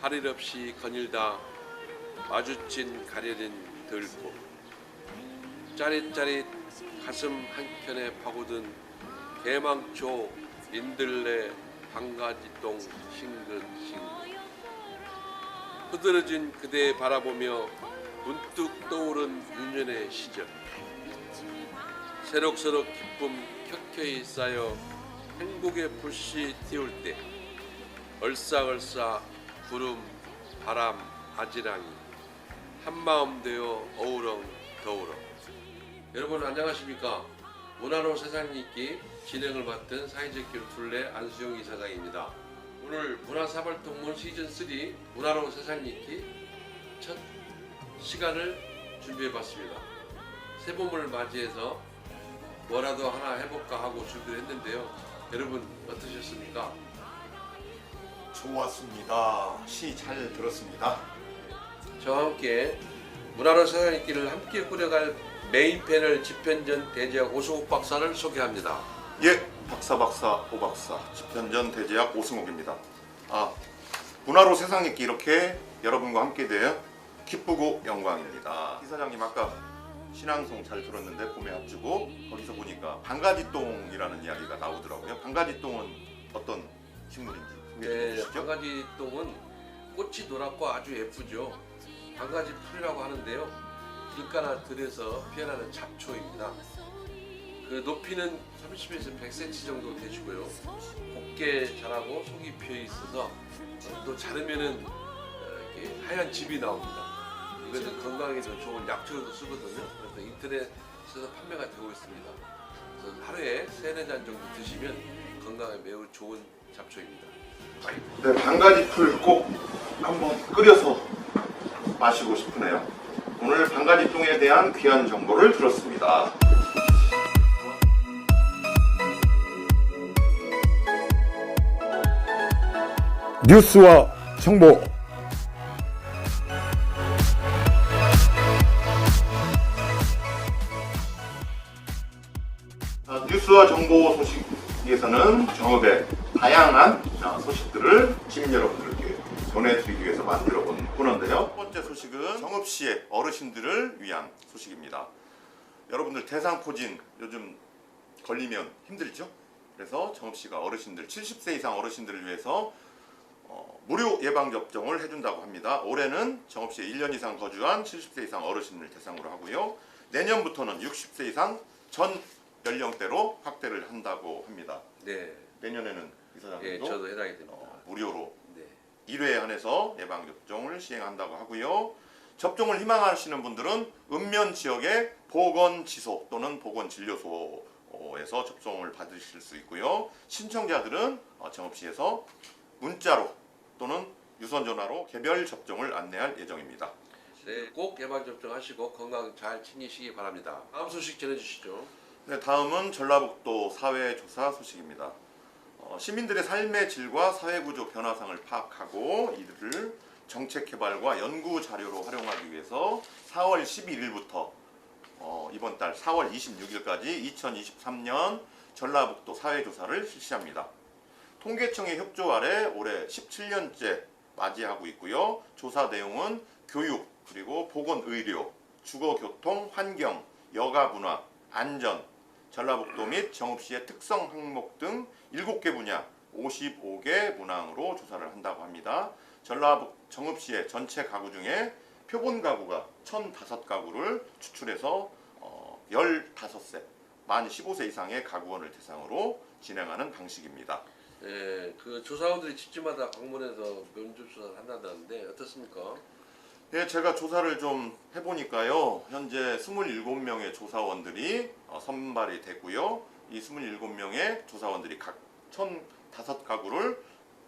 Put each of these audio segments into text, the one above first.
할일 없이 거닐다 마주친 가려진 들꽃 짜릿짜릿 가슴 한켠에 파고든 개망초 민들레 방가지똥 싱긋싱긋 흐드러진 그대 바라보며 문득 떠오른 유년의 시절. 새록새록 기쁨 켜켜이 쌓여 행복의 불씨 띄울 때 얼싸얼싸 구름 바람 아지랑이 한마음 되어 어우렁 더우렁. 여러분 안녕하십니까? 문화로 세상 읽기 진행을 맡은 사회적 길 둘레 안수영 이사장입니다. 오늘 문화사발동문 시즌3 문화로 세상 읽기 첫 시간을 준비해봤습니다. 새봄을 맞이해서 뭐라도 하나 해볼까 하고 준비를 했는데요. 여러분 어떠셨습니까? 좋았습니다. 시 잘 들었습니다. 저와 함께 문화로 세상 읽기를 함께 꾸려갈 메인 패널 집현전 대제학 오수국 박사를 소개합니다. 예, 박사 박사 오 박사 집현전 대제학 오승욱입니다. 아, 문화로 세상 읽기 이렇게 여러분과 함께 되어 기쁘고 영광입니다. 이사장님 아까 신앙송 잘 들었는데 봄에 합주고 거기서 보니까 방가지똥이라는 이야기가 나오더라고요. 방가지똥은 어떤 식물인지 소개해 네, 주시죠. 방가지 똥은 꽃이 노랗고 아주 예쁘죠. 방가지 풀이라고 하는데요. 길가나 들에서 피어나는 잡초입니다. 그 높이는 30에서 100cm 정도 되시고요. 곱게 자라고 속이 피어 있어서 어, 또 자르면은 어, 이렇게 하얀 즙이 나옵니다. 이것은 건강에도 좋은 약초로도 쓰거든요. 그래서 인터넷에서 판매가 되고 있습니다. 그래서 하루에 세네 잔 정도 드시면 건강에 매우 좋은 잡초입니다. 네, 방가지 풀 꼭 한번 끓여서 마시고 싶으네요. 오늘 방가지 똥에 대한 귀한 정보를 들었습니다. 뉴스와 정보 소식은 정읍시의 어르신들을 위한 소식입니다. 여러분들 대상포진 요즘 걸리면 힘들죠? 그래서 정읍시가 어르신들 70세 이상 어르신들을 위해서 어, 무료 예방 접종을 해준다고 합니다. 올해는 정읍시에 1년 이상 거주한 70세 이상 어르신을 대상으로 하고요. 내년부터는 60세 이상 전 연령대로 확대를 한다고 합니다. 네, 내년에는 예, 이사장님도 저도 해당이 됩니다. 어, 무료로 네. 1회 한해서 예방 접종을 시행한다고 하고요. 접종을 희망하시는 분들은 읍면 지역의 보건지소 또는 보건진료소에서 접종을 받으실 수 있고요. 신청자들은 어, 정읍시에서 문자로 또는 유선 전화로 개별 접종을 안내할 예정입니다. 네, 꼭 예방 접종하시고 건강 잘 챙기시기 바랍니다. 다음 소식 전해주시죠. 네, 다음은 전라북도 사회조사 소식입니다. 어, 시민들의 삶의 질과 사회구조 변화상을 파악하고 이들을 정책 개발과 연구 자료로 활용하기 위해서 4월 11일부터 어, 이번 달 4월 26일까지 2023년 전라북도 사회조사를 실시합니다. 통계청의 협조 아래 올해 17년째 맞이하고 있고요. 조사 내용은 교육, 그리고 보건의료, 주거교통, 환경, 여가문화, 안전, 전라북도 및 정읍시의 특성 항목 등 7개 분야 55개 문항으로 조사를 한다고 합니다. 전라북 정읍시의 전체 가구 중에 표본 가구가 1005가구를 추출해서 어, 15세, 만 15세 이상의 가구원을 대상으로 진행하는 방식입니다. 네, 그 조사원들이 집집마다 방문해서 면접조사를 한다는데 어떻습니까? 네, 제가 조사를 좀 해보니까요. 현재 27명의 조사원들이 어, 선발이 됐고요. 이 27명의 조사원들이 각 1005가구를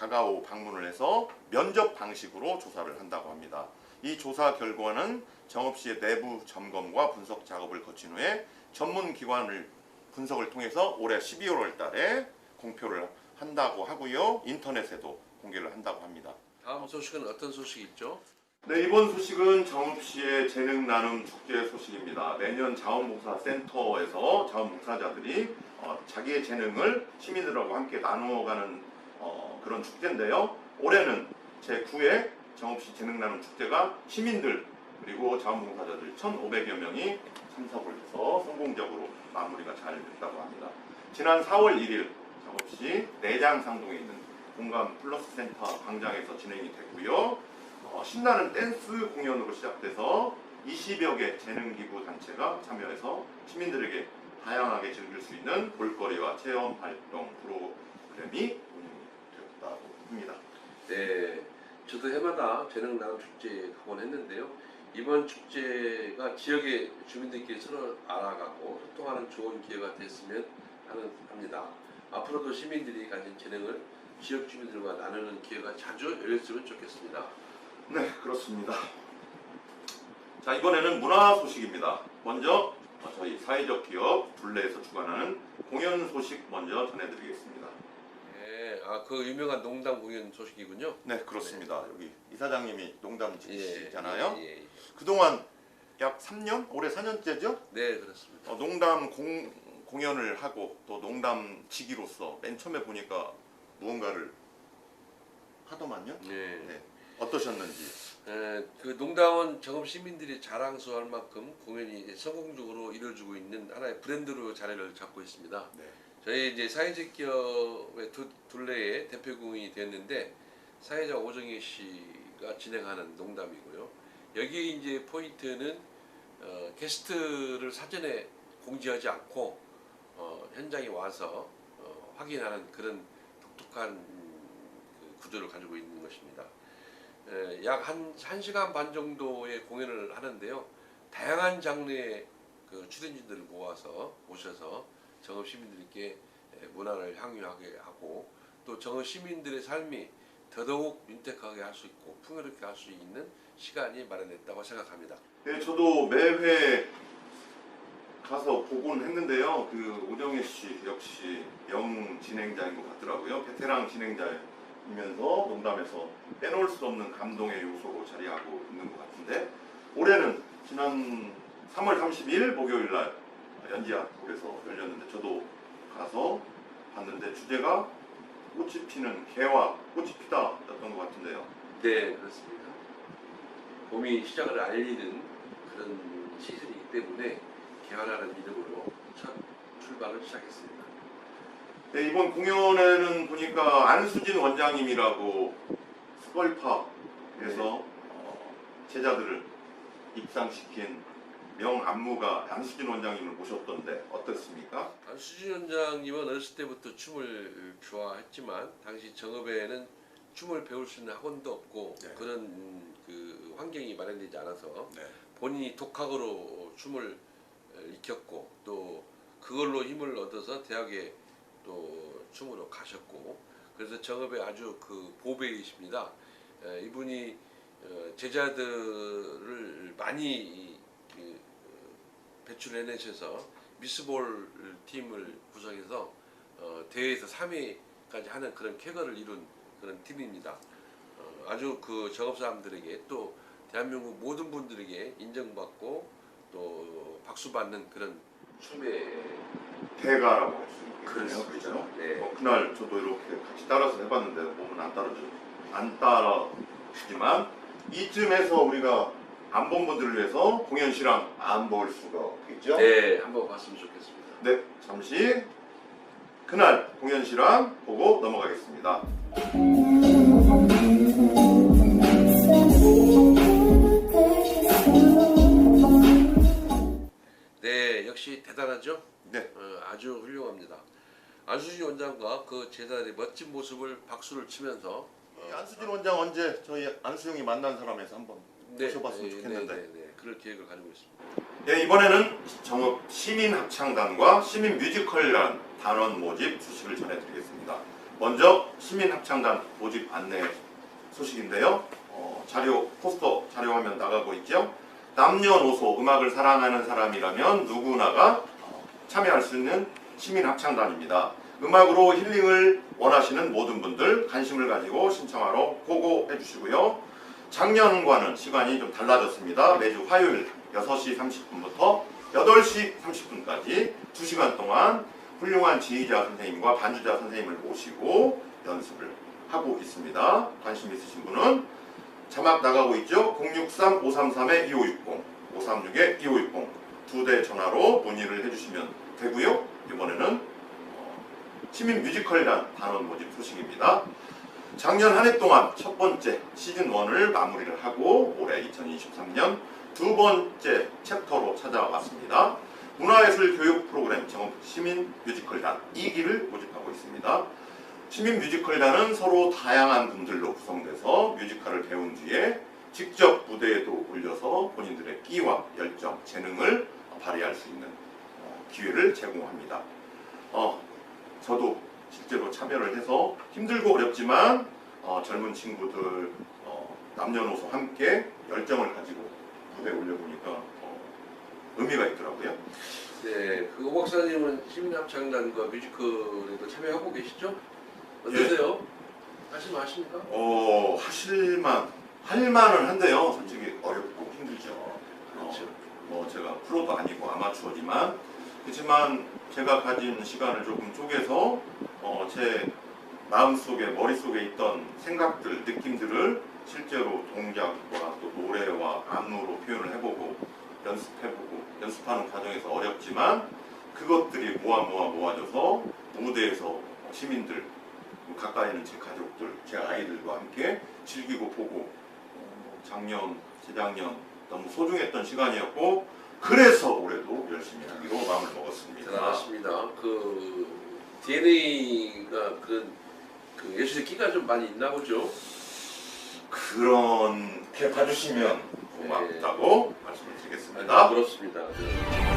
가가오 방문을 해서 면접 방식으로 조사를 한다고 합니다. 이 조사 결과는 정읍시의 내부 점검과 분석 작업을 거친 후에 전문 기관을 분석을 통해서 올해 12월 달에 공표를 한다고 하고요. 인터넷에도 공개를 한다고 합니다. 다음 소식은 어떤 소식이 있죠? 네, 이번 소식은 정읍시의 재능 나눔 축제 소식입니다. 매년 자원봉사 센터에서 자원봉사자들이 어, 자기의 재능을 시민들하고 함께 나누어가는 어, 그런 축제인데요. 올해는 제9회 정읍시 재능 나눔 축제가 시민들 그리고 자원봉사자들 1,500여 명이 참석을 해서 성공적으로 마무리가 잘 됐다고 합니다. 지난 4월 1일 정읍시 내장상동에 있는 공감 플러스 센터 광장에서 진행이 됐고요. 어, 신나는 댄스 공연으로 시작돼서 20여 개 재능기구 단체가 참여해서 시민들에게 다양하게 즐길 수 있는 볼거리와 체험 활동 프로그램이 되었다고 합니다. 네, 저도 해마다 재능 나눔 축제 가곤 했는데요. 이번 축제가 지역의 주민들끼리 서로 알아가고 소통하는 좋은 기회가 됐으면 하는 합니다. 앞으로도 시민들이 가진 재능을 지역 주민들과 나누는 기회가 자주 열렸으면 좋겠습니다. 네, 그렇습니다. 자, 이번에는 문화 소식입니다. 먼저 어, 저희 사회적 기업 둘레에서 주관하는 공연 소식 먼저 전해드리겠습니다. 네, 아그 유명한 농담 공연 소식이군요. 네, 그렇습니다. 여기 이사장님이 농담 지시잖아요. 예, 예, 예. 그동안 약 3년? 올해 4년째죠? 네, 그렇습니다. 어, 농담 공, 공연을 하고 또 농담 지기로서 맨 처음에 보니까 무언가를 하더만요. 네. 네. 어떠셨는지. 에, 그 농담은 정읍 시민들이 자랑스러워할 만큼 공연이 성공적으로 이루어지고 있는 하나의 브랜드로 자리를 잡고 있습니다. 네. 저희 이제 사회적 기업의 두, 둘레의 대표 공연이 됐는데 사회자 오정희 씨가 진행하는 농담이고요. 여기 이제 포인트는 어, 게스트를 사전에 공지하지 않고 어, 현장에 와서 어, 확인하는 그런 독특한 음, 그 구조를 가지고 있는 것입니다. 약한한 시간 반 정도의 공연을 하는데요. 다양한 장르의 그 출연진들을 모아서 모셔서 정읍 시민들께 에, 문화를 향유하게 하고 또 정읍 시민들의 삶이 더더욱 윤택하게 할 수 있고 풍요롭게 할 수 있는 시간이 마련됐다고 생각합니다. 네, 저도 매회 가서 보곤 했는데요. 그 오정혜 씨 역시 영 진행자인 것 같더라고요. 베테랑 진행자이면서 농담에서 빼놓을 수 없는 감동의 요소로 자리하고 있는 것 같은데 올해는 지난 3월 30일 목요일 날 연지아홀에서 열렸는데 저도 가서 봤는데 주제가 꽃이 피는 개와 꽃이 피다였던 것 같은데요. 네, 그렇습니다. 봄이 시작을 알리는 그런 시즌이기 때문에 개화라는 이름으로 첫 출발을 시작했습니다. 네, 이번 공연에는 보니까 안수진 원장님이라고 스컬파에서 어, 제자들을 입상시킨 명 안무가 안수진 원장님을 모셨던데 어떻습니까? 안수진 원장님은 어렸을 때부터 춤을 좋아했지만 당시 정읍에는 춤을 배울 수 있는 학원도 없고 네. 그런 음, 그 환경이 마련되지 않아서 네. 본인이 독학으로 춤을 에, 익혔고 또 그걸로 힘을 얻어서 대학에 또 춤으로 가셨고 그래서 정읍에 아주 그 보배이십니다. 에, 이분이 어, 제자들을 많이 배출해내셔서 미스볼 팀을 구성해서 어, 대회에서 3위까지 하는 그런 쾌거를 이룬 그런 팀입니다. 어, 아주 그 정업 사람들에게 또 대한민국 모든 분들에게 인정받고 또 박수 받는 그런 춤의 대가라고 할수 있겠네요. 그렇습니다. 그렇죠? 네. 어, 그날 저도 이렇게 같이 따라서 해봤는데 몸은 안 따라주 안 따라주지만 이쯤에서 우리가 안 본 분들을 위해서 공연 실황 안 볼 수가 없겠죠? 네, 한번 봤으면 좋겠습니다. 네, 잠시 그날 공연 실황 보고 넘어가겠습니다. 네, 역시 대단하죠? 네, 어, 아주 훌륭합니다. 안수진 원장과 그 제자들의 멋진 모습을 박수를 치면서 이 안수진 원장 언제 저희 안수영이 만난 사람에서 한번 모셔봤으면 좋겠는데. 네, 네, 네, 그럴 계획을 가지고 있습니다. 네, 이번에는 정읍 시민 합창단과 시민 뮤지컬단 단원 모집 소식을 전해드리겠습니다. 먼저 시민 합창단 모집 안내 소식인데요. 어, 자료 포스터 자료 화면 나가고 있죠. 남녀노소 음악을 사랑하는 사람이라면 누구나가 어, 참여할 수 있는 시민 합창단입니다. 음악으로 힐링을 원하시는 모든 분들 관심을 가지고 신청하러 고고해 주시고요. 작년과는 시간이 좀 달라졌습니다. 매주 화요일 6시 30분부터 8시 30분까지 2시간 동안 훌륭한 지휘자 선생님과 반주자 선생님을 모시고 연습을 하고 있습니다. 관심 있으신 분은 자막 나가고 있죠? 063-533-2560, 536-2560 두 대 전화로 문의를 해주시면 되고요. 이번에는 어, 시민 뮤지컬이란 단원 모집 소식입니다. 작년 한 해 동안 첫 번째 시즌 1을 마무리를 하고 올해 2023년 두 번째 챕터로 찾아왔습니다. 문화예술 교육 프로그램 정읍 시민 뮤지컬단 2기를 모집하고 있습니다. 시민 뮤지컬단은 서로 다양한 분들로 구성돼서 뮤지컬을 배운 뒤에 직접 무대에도 올려서 본인들의 끼와 열정, 재능을 발휘할 수 있는 어, 기회를 제공합니다. 어, 저도 실제로 참여를 해서 힘들고 어렵지만 어, 젊은 친구들 어, 남녀노소 함께 열정을 가지고 무대에 올려보니까 어, 의미가 있더라고요. 네, 그 오박사님은 시민합창단과 뮤지컬에도 참여하고 계시죠? 어떠세요? 하시면 하십니까? 어, 하실만 할만은 한데요. 솔직히 어렵고 힘들죠. 그렇죠. 뭐 제가 프로도 아니고 아마추어지만 그렇지만 제가 가진 시간을 조금 쪼개서 어, 제 마음속에 머릿속에 있던 생각들, 느낌들을 실제로 동작과 또 노래와 안무로 표현을 해보고 연습해보고 연습하는 과정에서 어렵지만 그것들이 모아 모아 모아져서 무대에서 시민들 가까이 있는 제 가족들, 제 아이들과 함께 즐기고 보고 어, 작년, 재작년 너무 소중했던 시간이었고 그래서 올해도 열심히 하기로 마음을 먹었습니다. 대단하십니다. 그 DNA가 그, 그 예술의 끼가 좀 많이 있나 보죠? 그렇게 봐주시면 고맙다고 말씀을 드리겠습니다. 그렇습니다. 네.